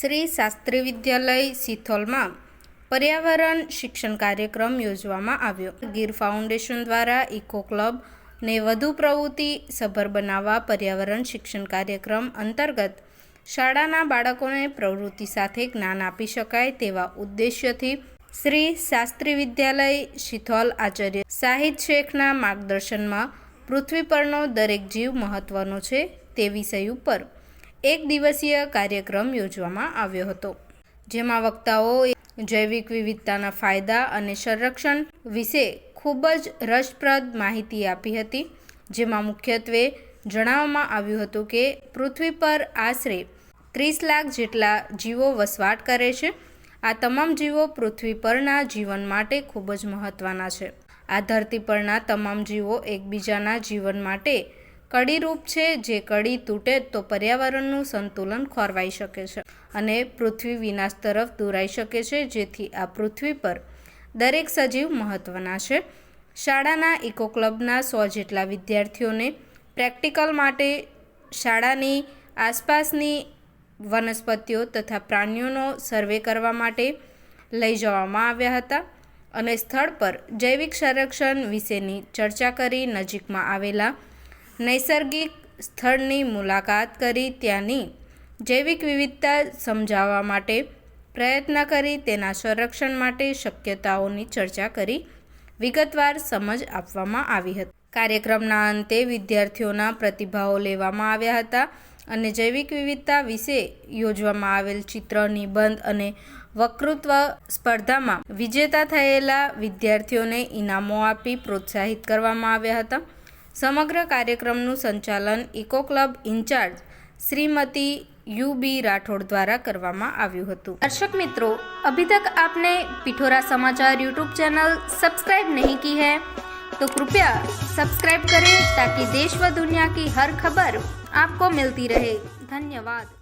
શ્રી શાસ્ત્રી વિદ્યાલય સિથોલમાં પર્યાવરણ શિક્ષણ કાર્યક્રમ યોજવામાં આવ્યો. ગીર ફાઉન્ડેશન દ્વારા ઇકો ક્લબ ને વધુ પ્રવૃત્તિ સભર બનાવવા પર્યાવરણ શિક્ષણ કાર્યક્રમ અંતર્ગત શાળાના બાળકોને પ્રવૃત્તિ સાથે જ્ઞાન આપી શકાય તેવા ઉદ્દેશ્યથી શ્રી શાસ્ત્રી વિદ્યાલય શિથોલ આચાર્ય સાહિદ શેખના માર્ગદર્શનમાં પૃથ્વી પરનો દરેક જીવ મહત્વનો છે તે વિષય ઉપર એક દિવસીય કાર્યક્રમ યોજવામાં આવ્યો હતો, જેમાં વક્તાઓએ જૈવિક વિવિધતાના ફાયદા અને સંરક્ષણ વિશે ખૂબ જ રસપ્રદ માહિતી આપી હતી, જેમાં મુખ્યત્વે જણાવવામાં આવ્યું હતું કે પૃથ્વી પર આશરે ત્રીસ લાખ જેટલા જીવો વસવાટ કરે છે. આ તમામ જીવો પૃથ્વી પરના જીવન માટે ખૂબ જ મહત્ત્વના છે. આ ધરતી પરના તમામ જીવો એકબીજાના જીવન માટે કડીરૂપ છે, જે કડી તૂટે તો પર્યાવરણનું સંતુલન ખોરવાઈ શકે છે અને પૃથ્વી વિનાશ તરફ દોરાઈ શકે છે, જેથી આ પૃથ્વી પર દરેક સજીવ મહત્ત્વના છે. શાળાના ઇકો ક્લબના સો જેટલા વિદ્યાર્થીઓને પ્રેક્ટિકલ માટે શાળાની આસપાસની વનસ્પતિઓ તથા પ્રાણીઓનો સર્વે કરવા માટે લઈ જવામાં આવ્યા હતા અને સ્થળ પર જૈવિક સંરક્ષણ વિશેની ચર્ચા કરી નજીકમાં આવેલા નૈસર્ગિક સ્થળની મુલાકાત કરી ત્યાંની જૈવિક વિવિધતા સમજાવવા માટે પ્રયત્ન કરી, તેના સંરક્ષણ માટે શક્યતાઓની ચર્ચા કરી, વિગતવાર સમજ આપવામાં આવી હતી. કાર્યક્રમના અંતે વિદ્યાર્થીઓના પ્રતિભાવો લેવામાં આવ્યા હતા અને જૈવિક વિવિધતા વિશે યોજવામાં આવેલ ચિત્ર, નિબંધ અને વક્તૃત્વ સ્પર્ધામાં વિજેતા થયેલા વિદ્યાર્થીઓને ઇનામો આપી પ્રોત્સાહિત કરવામાં આવ્યા હતા. સમગ્ર કાર્યક્રમનું સંચાલન eco club incharge Shrimati U B Rathod દ્વારા કરવામાં આવ્યું હતું. દર્શક મિત્રો, અભી તક આપને પિઠોરા સમાચાર યુટ્યુબ ચેનલ सब्सक्राइब નહીં કી है તો કૃપયા सब्सक्राइब કરે તાકી દેશ વ દુનિયા કી હર ખબર आपको मिलती રહે. ધન્યવાદ.